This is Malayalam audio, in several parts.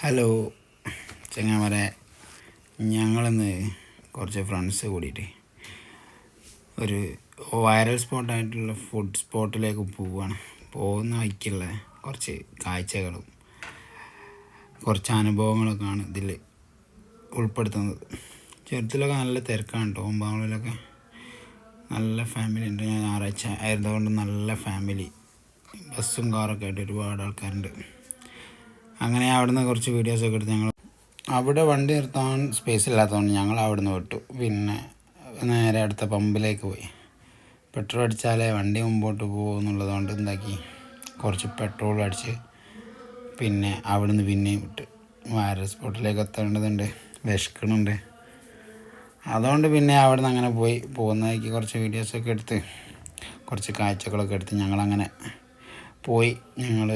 ഹലോ ചങ്ങാമരെ ഞങ്ങളിന്ന് കുറച്ച് ഫ്രണ്ട്സ് കൂടിയിട്ട് ഒരു വൈറൽ സ്പോട്ടായിട്ടുള്ള ഫുഡ് സ്പോട്ടിലേക്ക് പോവുകയാണ് പോകുന്ന വഴിക്കുള്ള കുറച്ച് കാഴ്ചകളും കുറച്ച് അനുഭവങ്ങളൊക്കെയാണ് ഇതിൽ ഉൾപ്പെടുത്തുന്നത്. ചെറുത്തിലൊക്കെ നല്ല തിരക്കാണ് കേട്ടോ ഒമ്പാങ്ങളിലൊക്കെ നല്ല ഫാമിലി ഉണ്ട്. ഞാൻ ഞായറാഴ്ച ആയതുകൊണ്ട് നല്ല ഫാമിലി ബസ്സും കാറൊക്കെ ആയിട്ട് ഒരുപാട് ആൾക്കാരുണ്ട്. അങ്ങനെ അവിടുന്ന് കുറച്ച് വീഡിയോസ് ഒക്കെ എടുത്ത് ഞങ്ങൾ അവിടെ വണ്ടി നിർത്താൻ സ്പേസ് ഇല്ലാത്തതുകൊണ്ട് ഞങ്ങൾ അവിടുന്ന് വിട്ടു. പിന്നെ നേരെ അടുത്ത പമ്പിലേക്ക് പോയി. പെട്രോൾ അടിച്ചാലേ വണ്ടി മുമ്പോട്ട് പോകുന്നുള്ളതുകൊണ്ട് എന്താക്കി? കുറച്ച് പെട്രോൾ അടിച്ച് പിന്നെ അവിടുന്ന് പിന്നെയും വിട്ട്. വൈറൽ സ്പോട്ടിലേക്ക് എത്തേണ്ടതുണ്ട്. വിശക്കണുണ്ട് അതുകൊണ്ട് പിന്നെ അവിടെ നിന്ന് അങ്ങനെ പോയി. പോകുന്നതാക്കി കുറച്ച് വീഡിയോസൊക്കെ എടുത്ത് കുറച്ച് കാഴ്ചകളൊക്കെ എടുത്ത് ഞങ്ങളങ്ങനെ പോയി. ഞങ്ങൾ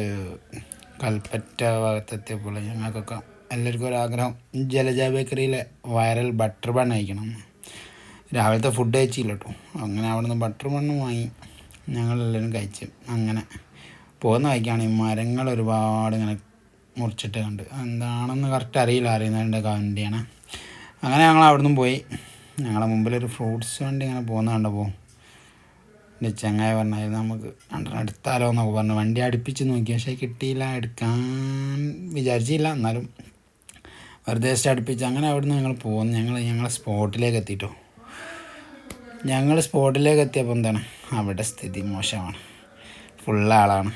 കൽപ്പറ്റ ഭാഗത്തെത്തിയപ്പോൾ ഞങ്ങൾക്കൊക്കെ എല്ലാവർക്കും ഒരാഗ്രഹം ജലജ ബേക്കറിയിലെ വൈറൽ ബട്ടർ ബൺ എന്ന്. രാവിലത്തെ ഫുഡ് കഴിച്ചില്ല കേട്ടോ അങ്ങനെ അവിടെ നിന്ന് ബട്ടർ ബണ്ണും വാങ്ങി ഞങ്ങളെല്ലാവരും കഴിച്ച് അങ്ങനെ പോകുന്ന വഴിക്കാണ് ഈ മരങ്ങൾ ഒരുപാട് ഇങ്ങനെ മുറിച്ചിട്ട് കണ്ട്. എന്താണെന്ന് കറക്റ്റ് അറിയില്ല അറിയുന്നതിന്റെ വണ്ടിയാണ് അങ്ങനെ ഞങ്ങൾ അവിടെ നിന്നും പോയി. ഞങ്ങളെ മുമ്പിലൊരു ഫ്രൂട്ട്സ് വണ്ടി ഇങ്ങനെ പോകുന്ന കണ്ടപ്പോൾ എന്റെ ചങ്ങായി പറഞ്ഞായിരുന്നു നമുക്ക് രണ്ടെണ്ണം എടുത്താലോ എന്നൊക്കെ പറഞ്ഞു. വണ്ടി അടുപ്പിച്ച് നോക്കി. പക്ഷേ കിട്ടിയില്ല. എടുക്കാൻ വിചാരിച്ചില്ല. എന്നാലും വെറുതെ അടുപ്പിച്ച്. അങ്ങനെ അവിടെ നിന്ന് ഞങ്ങൾ പോകുന്നു ഞങ്ങൾ ഞങ്ങളെ സ്പോട്ടിലേക്ക് എത്തിയിട്ടോ ഞങ്ങൾ സ്പോട്ടിലേക്ക് എത്തിയപ്പോൾ എന്താണ്? അവിടെ സ്ഥിതി മോശമാണ്. ഫുൾ ആളാണ്.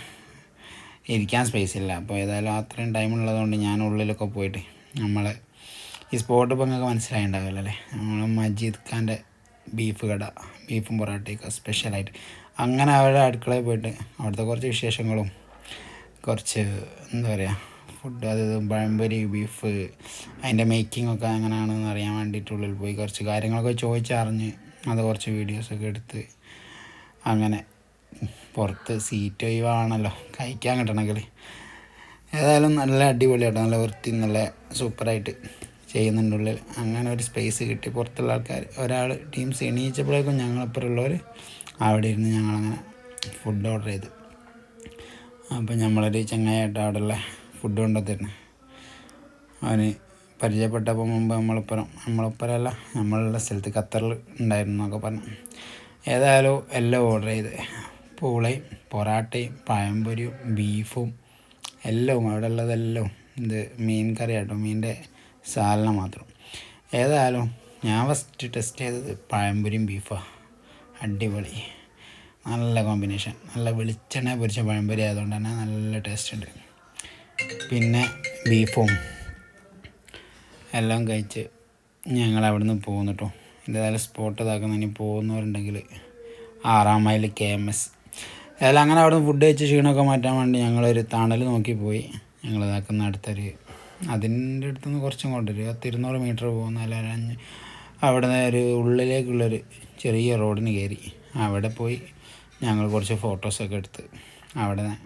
ഇരിക്കാൻ സ്പേസ് ഇല്ല. അപ്പോൾ ഏതായാലും അത്രയും ടൈം ഉള്ളതുകൊണ്ട് ഞാൻ ഉള്ളിലൊക്കെ പോയിട്ട് നമ്മളെ ഈ സ്പോട്ട് ഇപ്പോൾ നിങ്ങൾക്ക് മനസ്സിലായിണ്ടാവില്ല അല്ലേ നമ്മൾ മജീദ് ഖാന്റെ ബീഫ് കട ബീഫും പൊറോട്ടയൊക്കെ സ്പെഷ്യലായിട്ട് അങ്ങനെ അവരുടെ അടുക്കളയിൽ പോയിട്ട് അവിടുത്തെ കുറച്ച് വിശേഷങ്ങളും കുറച്ച് എന്താ പറയുക ഫുഡ് അതായത് പഴംപൊരി ബീഫ് അതിന്റെ മേക്കിംഗ് ഒക്കെ എങ്ങനെയാണെന്ന് അറിയാൻ വേണ്ടിയിട്ടുള്ളിൽ പോയി കുറച്ച് കാര്യങ്ങളൊക്കെ ചോദിച്ചറിഞ്ഞ് അത് കുറച്ച് വീഡിയോസൊക്കെ എടുത്ത് അങ്ങനെ പുറത്ത് സീറ്റ് ഒഴിവാണല്ലോ കഴിക്കാൻ കിട്ടണമെങ്കിൽ. ഏതായാലും നല്ല അടിപൊളിയായിട്ട് നല്ല വൃത്തി നല്ല സൂപ്പറായിട്ട് ചെയ്യുന്നുണ്ട് ഉള്ളിൽ അങ്ങനെ ഒരു സ്പേസ് കിട്ടി. പുറത്തുള്ള ആൾക്കാർ ഒരാൾ ടീംസ് എണീച്ചപ്പോഴേക്കും ഞങ്ങളപ്പുറമുള്ളവർ അവിടെ ഇരുന്ന് ഞങ്ങളങ്ങനെ ഫുഡ് ഓർഡർ ചെയ്തു. അപ്പോൾ നമ്മളൊരു ചങ്ങായിട്ട് അവിടെയുള്ള ഫുഡ് കൊണ്ടുവന്നിരുന്നു. അവന് പരിചയപ്പെട്ടപ്പോൾ മുമ്പ് നമ്മളിപ്പുറം നമ്മളിപ്പുറമല്ല നമ്മളുള്ള സ്ഥലത്ത് ഖത്തറിൽ ഉണ്ടായിരുന്നു എന്നൊക്കെ പറഞ്ഞു. ഏതായാലും എല്ലാം ഓർഡർ ചെയ്ത്. പൂളയും പൊറാട്ടയും പഴംപൊരിയും ബീഫും എല്ലാം അവിടെ ഉള്ളതെല്ലാം ഇത് മീൻ കറി കേട്ടോ മീനിന്റെ സാലന മാത്രം. ഏതായാലും ഞാൻ ഫസ്റ്റ് ടെസ്റ്റ് ചെയ്തത് പഴംപൊരിയും ബീഫാണ് അടിപൊളി. നല്ല കോമ്പിനേഷൻ നല്ല വെളിച്ചെണ്ണ പൊരിച്ച പഴംപൊരി ആയതുകൊണ്ട് തന്നെ നല്ല ടേസ്റ്റ് ഉണ്ട്. പിന്നെ ബീഫും എല്ലാം കഴിച്ച് ഞങ്ങൾ അവിടെ നിന്ന് പോകുന്നു കേട്ടോ ഇതേതായാലും സ്പോട്ട് ഇതാക്കുന്നതിന് പോകുന്നവരുണ്ടെങ്കിൽ ആറാം മൈൽ കെ എം എസ് ഏതായാലും അങ്ങനെ അവിടെ നിന്ന് ഫുഡ് കഴിച്ച് ക്ഷീണമൊക്കെ മാറ്റാൻ വേണ്ടി ഞങ്ങളൊരു തണൽ നോക്കി പോയി. ഞങ്ങൾ ഇതാക്കുന്ന അടുത്തൊരു അതിന്റെ അടുത്തുനിന്ന് കുറച്ചും കൊണ്ടൊരു പത്ത് ഇരുന്നൂറ് മീറ്റർ പോകുന്ന അല്ല അവിടെ നിന്ന് ഒരു ഉള്ളിലേക്കുള്ളൊരു ചെറിയ റോഡിന് കയറി. അവിടെ പോയി ഞങ്ങൾ കുറച്ച് ഫോട്ടോസൊക്കെ എടുത്ത് അവിടെ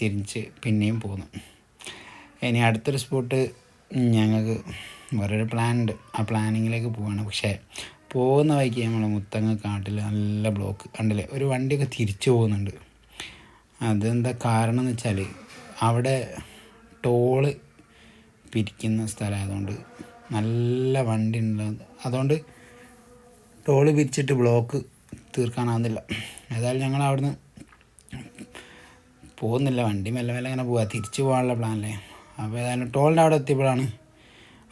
തിരിച്ച് പിന്നെയും പോന്നു. ഇനി അടുത്തൊരു സ്പോട്ട് ഞങ്ങൾക്ക് വേറൊരു പ്ലാൻ ഉണ്ട്. ആ പ്ലാനിങ്ങിലേക്ക് പോവാണ്. പക്ഷേ പോകുന്ന വഴിക്ക് നമ്മൾ മുത്തങ്ങ കാട്ടിൽ നല്ല ബ്ലോക്ക് കണ്ടില്ലേ? ഒരു വണ്ടിയൊക്കെ തിരിച്ചു പോകുന്നുണ്ട്. അതെന്താ കാരണം എന്ന് വെച്ചാൽ അവിടെ ടോൾ പിരിക്കുന്ന സ്ഥലമായതുകൊണ്ട് നല്ല വണ്ടി ഉണ്ടാകുന്നത് അതുകൊണ്ട് ടോൾ പിരിച്ചിട്ട് ബ്ലോക്ക് തീർക്കാനാവുന്നില്ല. ഏതായാലും ഞങ്ങൾ അവിടുന്ന് പോകുന്നില്ല. വണ്ടി മെല്ലെ മെല്ലെ അങ്ങനെ പോവുക തിരിച്ചു പോകാനുള്ള പ്ലാനല്ലേ? അപ്പോൾ ഏതായാലും ടോളിന്റെ അവിടെ എത്തിയപ്പോഴാണ്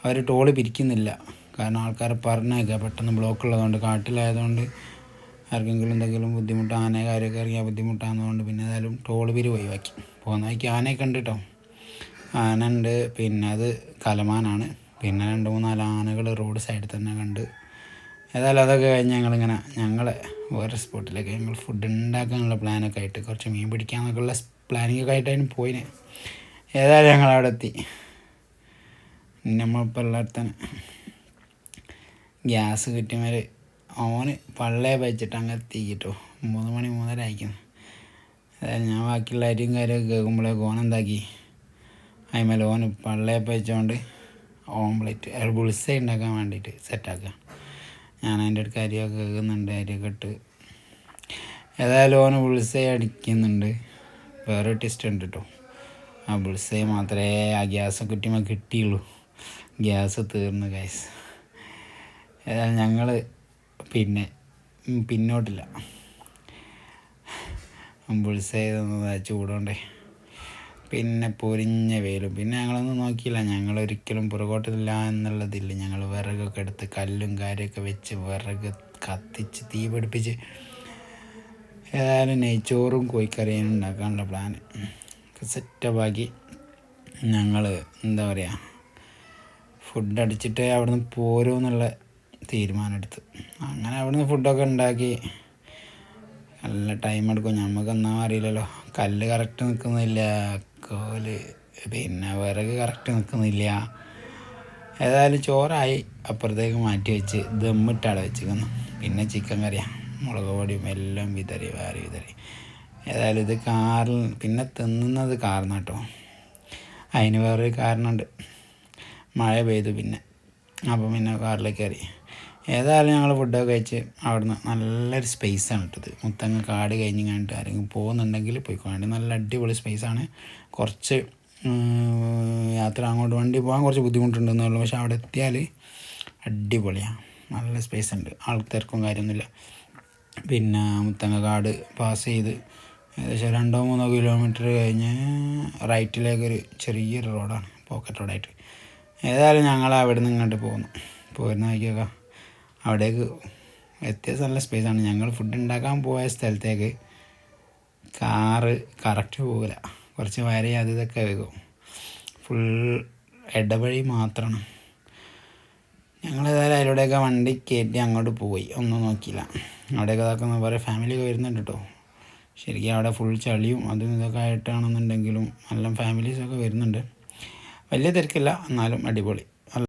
അവർ ടോൾ പിരിക്കുന്നില്ല. കാരണം ആൾക്കാർ പറഞ്ഞേക്കുക പെട്ടെന്ന് ബ്ലോക്ക് ഉള്ളതുകൊണ്ട്. കാട്ടിലായതുകൊണ്ട് ആർക്കെങ്കിലും എന്തെങ്കിലും ബുദ്ധിമുട്ട് ആന കാര്യമൊക്കെ ഇറങ്ങിയാൽ ബുദ്ധിമുട്ടാകുന്നതുകൊണ്ട് പിന്നെ ഏതായാലും ടോൾ പിരി ഒഴിവാക്കി. പോകുന്ന വഴിക്ക് ഉണ്ട് കേട്ടോ. ആന ഉണ്ട് പിന്നെ അത് കലമാനാണ്. പിന്നെ രണ്ട് മൂന്നാൽ ആനകൾ റോഡ് സൈഡിൽ തന്നെ കണ്ട്. ഏതായാലും അതൊക്കെ കഴിഞ്ഞ് ഞങ്ങളിങ്ങനെ ഞങ്ങളെ വേറെ സ്പോട്ടിലേക്ക് ഞങ്ങൾ ഫുഡ് ഉണ്ടാക്കാനുള്ള പ്ലാനൊക്കെ ആയിട്ട് കുറച്ച് മീൻ പിടിക്കാന്നൊക്കെ ഉള്ള പ്ലാനിങ് ഒക്കെ ആയിട്ടാണ് പോയിന്. ഏതായാലും ഞങ്ങൾ അവിടെ എത്തി. നമ്മളിപ്പോൾ എല്ലായിടത്തന്നെ ഗ്യാസ് കിട്ടിയമാർ ഓന് പള്ളയെ വെച്ചിട്ട് അങ്ങ് എത്തിക്കിട്ടോ. മൂന്ന് മണി മൂന്നര അയക്കുന്നു അതായത് ഞാൻ ബാക്കിയുള്ള അരിയും കാര്യമൊക്കെ കേൾക്കുമ്പോഴേക്ക് ഓൻ എന്താക്കി അതിമേൽ ഓന് പള്ളയെ വെച്ചുകൊണ്ട് ഓംപ്ലേറ്റ് അയാൾ ബുൾസൈ ഉണ്ടാക്കാൻ വേണ്ടിയിട്ട് സെറ്റാക്കുക ഞാൻ അതിന്റെ അടുത്ത് അരിയൊക്കെ കേൾക്കുന്നുണ്ട് അരിയൊക്കെ ഇട്ട്. ഏതായാലും ഓന് ബുൾസൈ അടിക്കുന്നുണ്ട്. വേറെ ടെസ്റ്റ് ഉണ്ട് കേട്ടോ ആ ബുൾസൈ മാത്രമേ ആ ഗ്യാസ് കുറ്റിമ കിട്ടിയുള്ളൂ. ഗ്യാസ് തീർന്നു ഗൈസ് ഏതായാലും ഞങ്ങൾ പിന്നെ പിന്നോട്ടില്ല. ബുൾസൈ ചൂടുകൊണ്ടേ പിന്നെ പൊരിഞ്ഞ വേലും. പിന്നെ ഞങ്ങളൊന്നും നോക്കിയില്ല. ഞങ്ങൾ ഒരിക്കലും പുറകോട്ടില്ല എന്നുള്ളതില്ല. ഞങ്ങൾ വിറകൊക്കെ എടുത്ത് കല്ലും കാര്യമൊക്കെ വെച്ച് വിറക് കത്തിച്ച് തീ പിടിപ്പിച്ച് ഏതായാലും നെയ്ച്ചോറും കോഴിക്കറിയും ഉണ്ടാക്കാനുള്ള പ്ലാൻ സെറ്റപ്പാക്കി ഞങ്ങൾ എന്താ പറയുക ഫുഡ് അടിച്ചിട്ട് അവിടുന്ന് പോരുമെന്നുള്ള തീരുമാനം എടുത്തു അങ്ങനെ അവിടുന്ന് ഫുഡൊക്കെ ഉണ്ടാക്കി. നല്ല ടൈം എടുക്കും. നമുക്കൊന്നും അറിയില്ലല്ലോ. കല്ല് കറക്റ്റ് നിൽക്കുന്നില്ല. കോൽ പിന്നെ വിറക് കറക്റ്റ് നിൽക്കുന്നില്ല. ഏതായാലും ചോറായി. അപ്പുറത്തേക്ക് മാറ്റി വെച്ച് ദമ്മിട്ടാണ് വെച്ചിരിക്കുന്നു. പിന്നെ ചിക്കൻ കറിയാണ് മുളക് പൊടിയും എല്ലാം വിതറി വേറെ വിതറി. ഏതായാലും ഇത് കാറിൽ പിന്നെ തിന്നുന്നത് കാർന്ന് കേട്ടോ അതിന് വേറൊരു കാരണമുണ്ട്. മഴ പെയ്തു പിന്നെ. അപ്പം പിന്നെ കാറിലേക്ക് കയറി. ഏതായാലും ഞങ്ങൾ ഫുഡൊക്കെ കഴിച്ച് അവിടുന്ന് നല്ലൊരു സ്പേസാണ് ഇട്ടത് മുത്തങ്ങ കാട് കഴിഞ്ഞ് കണ്ടിട്ട് ആരെങ്കിലും പോകുന്നുണ്ടെങ്കിൽ പോയിക്കോണ്ടി നല്ല അടിപൊളി സ്പേസാണ് കുറച്ച് യാത്ര അങ്ങോട്ട് വണ്ടി പോകാൻ കുറച്ച് ബുദ്ധിമുട്ടുണ്ടെന്നുള്ളൂ പക്ഷെ അവിടെ എത്തിയാൽ അടിപൊളിയാണ് നല്ല സ്പേസ് ഉണ്ട്. ആൾത്തിരക്കും കാര്യമൊന്നുമില്ല. പിന്നെ മുത്തങ്ങ കാട് പാസ് ചെയ്ത് ഏകദേശം രണ്ടോ മൂന്നോ കിലോമീറ്റർ കഴിഞ്ഞ് റൈറ്റിലേക്കൊരു ചെറിയൊരു റോഡാണ് പോക്കറ്റ് റോഡായിട്ട് ഏതായാലും ഞങ്ങൾ അവിടെ നിന്ന് ഇങ്ങോട്ട് പോകുന്നു. പോരുന്ന വഴിക്കൊക്കെ അവിടേക്ക് വ്യത്യാസം നല്ല സ്പേസാണ് ഞങ്ങൾ ഫുഡ് ഉണ്ടാക്കാൻ പോയ സ്ഥലത്തേക്ക് കാറ് കറക്റ്റ് പോകില്ല കുറച്ച് വരെ അത് ഇതൊക്കെ വെക്കും ഫുൾ ഇടവഴി മാത്രമാണ് ഞങ്ങൾ ഏതായാലും അതിലൂടെയൊക്കെ വണ്ടി കയറ്റി അങ്ങോട്ട് പോയി. ഒന്നും നോക്കിയില്ല. അവിടെയൊക്കെ ഇതാക്കുന്ന വേറെ ഫാമിലിയൊക്കെ വരുന്നുണ്ട് കേട്ടോ ശരിക്കും അവിടെ ഫുൾ ചളിയും അതും ഇതൊക്കെ ആയിട്ടാണെന്നുണ്ടെങ്കിലും നല്ല ഫാമിലീസൊക്കെ വരുന്നുണ്ട്. വലിയ തിരക്കില്ല. എന്നാലും അടിപൊളി.